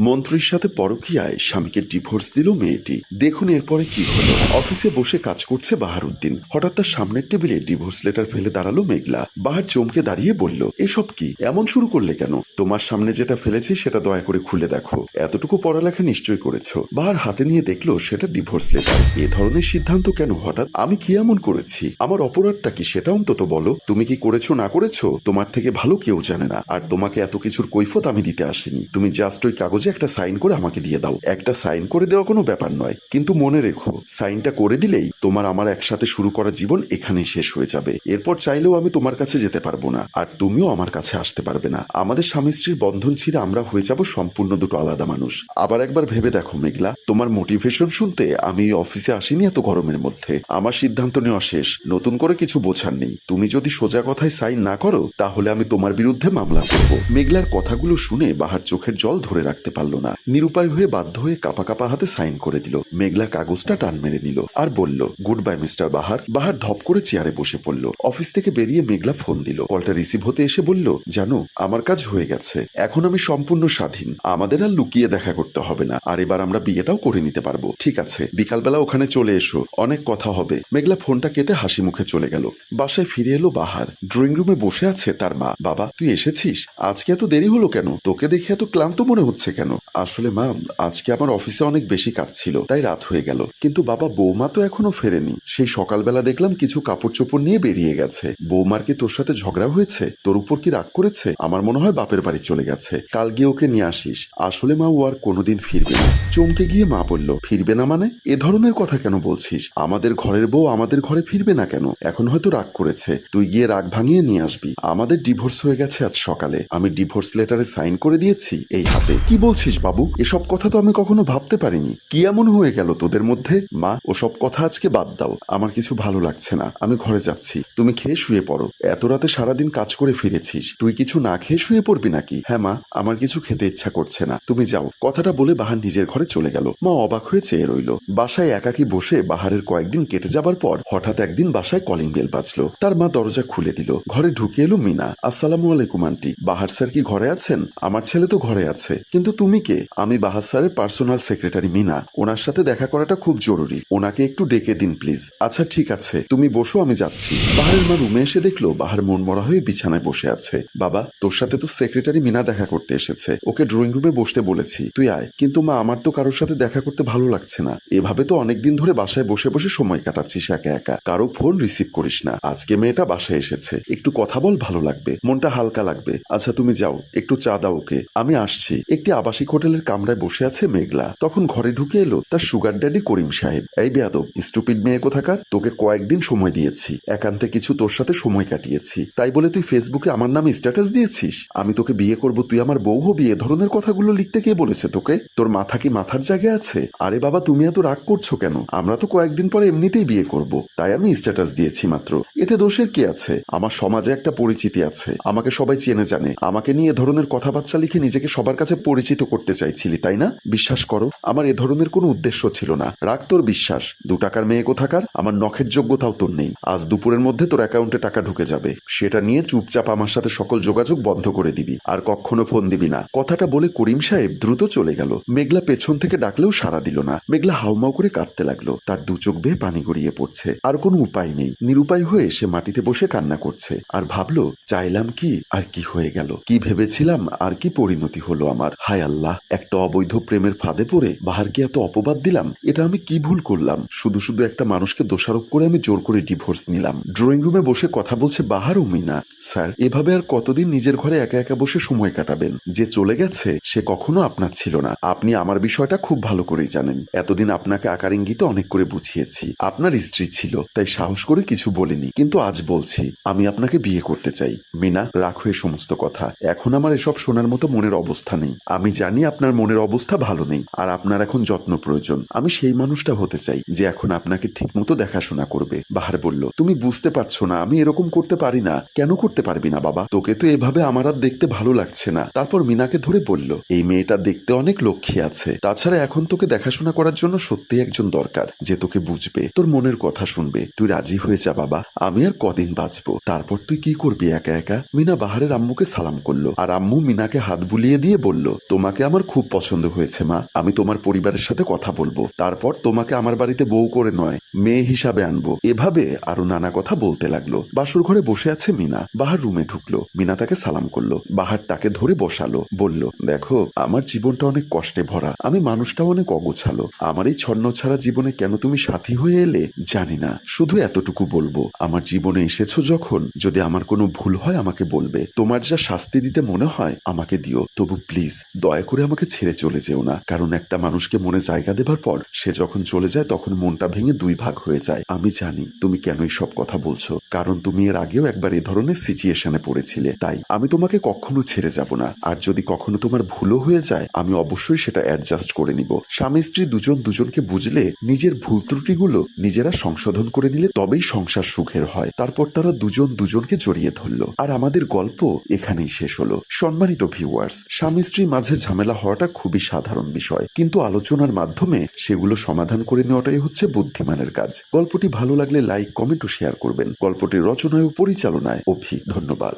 মন্ত্রীর সাথে পরকীয়ায় স্বামীকে ডিভোর্স দিল মেয়েটি। দেখুন এরপরে কি হলো। অফিসে বসে কাজ করছে বাহারুদ্দিন। হঠাৎ তার সামনের টেবিলে ডিভোর্স লেটার ফেলে দাঁড়াল মেঘলা। বাহার চমকে দাঁড়িয়ে বলল, এসব কি? এমন শুরু করলে কেন? তোমার সামনে যেটা ফেলেছি সেটা দয়া করে খুলে দেখো। এতটুকু পড়ালেখা নিশ্চয়ই করেছ। বাহার হাতে নিয়ে দেখল সেটা ডিভোর্স লেটার। এ ধরনের সিদ্ধান্ত কেন হঠাৎ? আমি কি এমন করেছি? আমার অপরাধটা কি সেটা অন্তত বলো। তুমি কি করেছ, না করেছ? তোমার থেকে ভালো কেউ জানে না। আর তোমাকে এত কিছুর কৈফত আমি দিতে আসিনি। তুমি জাস্ট ওই কাগজে একটা সাইন করে আমাকে দিয়ে দাও। একটা সাইন করে দেওয়া কোনো ব্যাপার নয়। কিন্তু মনে রেখো, সাইনটা করে দিলেই তোমার আমার একসাথে শুরু করা জীবন এখানেই শেষ হয়ে যাবে। এরপর চাইলেও আমি তোমার কাছে যেতে পারব না, আর তুমিও আমার কাছে আসতে পারবে না। আমাদের স্বামী স্ত্রীর বন্ধন ছিঁড়ে আমরা হয়ে যাব সম্পূর্ণ দুটো আলাদা মানুষ। আবার একবার ভেবে দেখো মেঘলা, তোমার মোটিভেশন শুনতে আমি এই অফিসে আসিনি এত গরমের মধ্যে। আমার সিদ্ধান্ত নেওয়া শেষ, নতুন করে কিছু বোঝার নেই। তুমি যদি সোজা কথায় সাইন না করো, তাহলে আমি তোমার বিরুদ্ধে মামলা করব। মেঘলার কথাগুলো শুনে বাহার চোখের জল ধরে রাখতে পারল না। নিরুপায় হয়ে বাধ্য হয়ে কাপা কাপা হাতে সাইন করে দিল। মেঘলা কাগজটা টান মেরে নিল আর বলল good bye mister Bahar. Bahar ধপ করে চেয়ারে বসে পড়ল। অফিস থেকে বেরিয়ে মেঘলা ফোন দিল। কলটা রিসিভ হতে এসে বলল, জানো, আমার কাজ হয়ে গেছে। এখন আমি সম্পূর্ণ স্বাধীন। আমাদের আর লুকিয়ে দেখা করতে হবে না। আর এবার আমরা বিয়েটাও করে নিতে পারব। ঠিক আছে, বিকালবেলা ওখানে চলে এসো। অনেক কথা হবে। মেঘলা ফোনটা কেটে হাসি মুখে চলে গেল। বাসায় ফিরে এলো বাহার। ড্রয়িং রুমে বসে আছে তার মা। বাবা, তুই এসেছিস? আজকে এত দেরি হলো কেন? তোকে দেখে এত ক্লান্ত মনে হচ্ছে কেন? আসলে মা, আজকে আমার অফিসে অনেক বেশি কাজ ছিল, তাই রাত হয়ে গেল। কিন্তু বাবা, বৌমা তো এখনও ফেরেনি। সেই সকালবেলা দেখলাম কিছু কাপড় চোপড় নিয়ে বেরিয়ে গেছে। বৌমার কি তোর সাথে ঝগড়া হয়েছে? তোর উপর কি রাগ করেছে? আমার মনে হয় বাপের বাড়ি চলে গেছে। কাল গিয়ে ওকে নিয়ে আসিস। আসলে মা, ও আর কোনোদিন ফিরবে না। চমকে গিয়ে মা বলল, ফিরবে না মানে? এ ধরনের কথা কেন বলছিস? আমাদের ঘরের বউ আমাদের ঘরে ফিরবে না কেন? এখন হয়তো রাগ করেছে। তুই গিয়ে রাগ ভাঙিয়ে নিয়ে আসবি। আমাদের ডিভোর্স হয়ে গেছে আজ সকালে। আমি ডিভোর্স লেটারে সাইন করে দিয়েছি, এই হাতে। কি বলছিস বাবু? এসব কথা তো আমি কখনো ভাবতে পারিনি। কি এমন হয়ে গেল তোদের মধ্যে? মা, ওসব কথা আজকে বাদ দাও। আমার কিছু ভালো লাগছে না। আমি ঘরে যাচ্ছি। তুমি খেয়ে শুয়ে পড়ো। এত রাতে সারাদিন কাজ করে ফিরেছিস। তুই কিছু না খেয়ে শুয়ে পড়বি নাকি? হ্যাঁ মা, আমার কিছু খেতে ইচ্ছা করছে না। তুমি যাও। কথাটা বলে বাহার নিজের ঘরে চলে গেল। মা অবাক হয়ে চেয়ে রইল। বাসায় একাকি বসে বাহারের কয়েকদিন কেটে যাবার পর হঠাৎ একদিন বাসায় কলিং বেল বাজলো। তার মা দরজা খুলে দিল। ঘরে ঢুকে এলো মিনা। আসসালামু আলাইকুম, আন্টি। বাহার স্যার কি ঘরে আছেন? আমার ছেলে তো ঘরে আছে। কিন্তু তুমি কে? আমি বাহার স্যারের পার্সোনাল সেক্রেটারি মিনা। ওনার সাথে দেখা করাটা খুব জরুরি। ওনাকে একটু ডেকে দিন প্লিজ আচ্ছা ঠিক আছে। তুমি বসো, আমি যাচ্ছি। বাহারের মা রুমে এসে দেখল বাহার মন মরা হয়ে বিছানায় বসে আছে। বাবা, তোর সাথে তো সেক্রেটারি মিনা দেখা করতে এসেছে। ওকে ড্রয়িং রুমে বসতে বলেছি। তুই আয়। কিন্তু মা, আমার তো কারোর সাথে দেখা করতে ভালো লাগছে না। এভাবে তো অনেকদিন ধরে বাসায় বসে বসে সময় কাটাচ্ছিস একা একা। কারও ফোন রিসিভ করিস না। আজকে মেয়েটা বাসায় এসেছে। একটু কথা বল, ভালো লাগবে। মনটা হালকা লাগবে। আচ্ছা তুমি যাও। একটু চা দাও ওকে। আমি আসছি। একটি আবাসিক হোটেলের কামরায় বসে আছে মেঘলা। তখন ঘরে ঢুকে এলো তার সুগার ড্যাডি করিম সাহেব। এই বেয়াদব, স্টুপিড মেয়ে কোথাকার? তোকে কয়েকদিন সময় দিয়েছি। একান্তে কিছু তোর সাথে সময় কাটিয়েছি। তাই বলে তুই ফেসবুকে আমার নামে স্ট্যাটাস দিয়েছিস? আমি তোকে বিয়ে করব, তুই আমার বউ হবি, এ ধরনের কথাগুলো লিখতে কে বলেছে তোকে? তোর মাথা কি মাথার জায়গায় আছে? আরে বাবা, তুমি এত রাগ করছ কেন? আমরা তো কয়েকদিন পরে এমনিতেই বিয়ে করব। তাই আমি স্ট্যাটাস দিয়েছি মাত্র। এতে দোষের কি আছে? আমার সমাজে একটা পরিচিতি আছে। আমাকে সবাই চেনে জানে। আমাকে নিয়ে ধরনের কথাবার্তা লিখে নিজেকে সবার কাছে পরিচিত করতে চাইছিলি, তাই না? বিশ্বাস করো, আমার এ ধরনের কোনো উদ্দেশ্য ছিল না। রাগ তোর বিশ্বাস, দু টাকার মেয়ে কোথাকার? আমার নখের যোগ্যতাও তোর নেই। আজ দুপুরের মধ্যে তোর অ্যাকাউন্টে টাকা ঢুকে যাবে। সেটা নিয়ে চুপচাপ আমার সাথে সকল যোগাযোগ বন্ধ করে দিবি, আর কখনো ফোন দিবি না। কথাটা বলে করিম সাহেব দ্রুত চলে গেল। মেঘলা পেছন থেকে ডাকলেও সাড়া দিল না। মেঘলা হাউমাউ করে কাঁদতে লাগল। তার দু চোখ বেয়ে পানি গড়িয়ে পড়ছে। আর কোনো উপায় নেই। নিরুপায় হয়ে সে মাটিতে বসে কান্না করছে। আর ভাবলো, চাইলাম কি, আর কি হয়ে গেল? কি ভেবেছিলাম, আর কি পরিণতি হলো আমার? হায় আল্লাহ, একটা অবৈধ প্রেমের ফাঁদে পড়ে বাহারকে এত অপবাদ দিলাম, এটা আমি কি ভুল করলাম? শুধু শুধু একটা মানুষকে দোষারোপ করে আমি জোর করে ডিভোর্স নিলাম। ড্রয়িং রুমে বসে কথা বলছে বাহার ও মিনা। স্যার, এভাবে আর কতদিন নিজের ঘরে একা একা বসে সময় কাটাবেন? যে চলে গেছে, সে কখনো আপনার ছিল না। আপনি আমার বিষয়টা খুব ভালো করেই জানেন। এতদিন আপনাকে আকার ইঙ্গিতে অনেক করে বুঝিয়েছি। আপনার স্ত্রী ছিল, তাই সাহস করে কিছু বলিনি। কিন্তু আজ বলছি, আমি আপনাকে বিয়ে করতে চাই। মিনা রাখো এই সমস্ত কথা। এখন আমার এসব শোনার মতো মনের অবস্থা নেই। আমি জানি আপনার মনের অবস্থা ভালো নেই, আর আপনার এখন যত্ন প্রয়োজন। আমি সেই মানুষটা হতে চাই, যে এখন আপনাকে ঠিকমতো দেখাশোনা করবে। বাহার বলল, তুমি বুঝতে পারছ না, আমি এরকম করতে পারি না। কেন করতে পারবি না, বাবা? তোকে তো এভাবে আমার আর দেখতে ভালো লাগছে না। তারপর মিনাকে ধরে বলল, এই মেয়েটা দেখতে অনেক লক্ষ্মী আছে। তাছাড়া এখন তোকে দেখাশোনা করার জন্য সত্যি একজন দরকার, যে তোকে বুঝবে, তোর মনের কথা শুনবে। তুই রাজি হয়ে যা, বাবা। আমি আর কদিন বাঁচবো। তারপর তুই কি করবি একা একা? মিনা বাহারের আম্মুকে সালাম করল, আর আম্মু মিনাকে হাত বুলিয়ে দিয়ে বলল, তোমার তোমাকে আমার খুব পছন্দ হয়েছে, মা। আমি তোমার পরিবারের সাথে কথা বলব। তারপর তোমাকে আমার বাড়িতে বউ করে নয়, মেয়ে হিসাবে আনব। এভাবে আরও নানা কথা বলতে লাগল। বাসুর ঘরে বসে আছে মিনা। বাহার রুমে ঢুকলো। মিনা তাকে সালাম করল। বাহার তাকে ধরে বসালো। বলল, দেখো, আমার জীবনটা অনেক কষ্টে ভরা। আমি মানুষটাও অনেক অগোছালো। আমার এই ছন্ন ছাড়া জীবনে কেন তুমি সাথী হয়ে এলে জানি না। শুধু এতটুকু বলব, আমার জীবনে এসেছ যখন যদি আমার কোনো ভুল হয় আমাকে বলবে। তোমার যা শাস্তি দিতে মনে হয় আমাকে দিও। তবু প্লিজ, দয়া করে আমাকে ছেড়ে চলে যেও না। কারণ একটা মানুষকে মনে জায়গা দেবার পর সে যখন চলে যায়, তখন মনটা ভেঙে দুই ভাগ হয়ে যায়। আমি জানি তুমি কেন সব কথা বলছো, কারণ তুমি এর আগেও একবার এ ধরনের সিচুয়েশনে পড়েছিলে। তাই আমি তোমাকে কখনো ছেড়ে যাব না। আর যদি কখনো তোমার ভুলও হয়ে যায়, আমি অবশ্যই সেটা অ্যাডজাস্ট করে নিব। স্বামী স্ত্রী দুজন দুজনকে বুঝলে নিজের ভুল ত্রুটিগুলো নিজেরা সংশোধন করে নিলে তবেই সংসার সুখের হয়। তারপর তারা দুজন দুজনকে জড়িয়ে ধরলো। আর আমাদের গল্প এখানেই শেষ হলো। সম্মানিত ভিউয়ার্স স্বামী স্ত্রীর মাঝে ঝামেলা হওয়াটা খুবই সাধারণ বিষয়। কিন্তু আলোচনার মাধ্যমে সেগুলো সমাধান করে নেওয়াটাই হচ্ছে বুদ্ধিমানের কাজ। গল্পটি ভালো লাগলে লাইক, কমেন্ট ও শেয়ার করবেন। গল্পটির রচনায় ও পরিচালনায় অভি, ধন্যবাদ।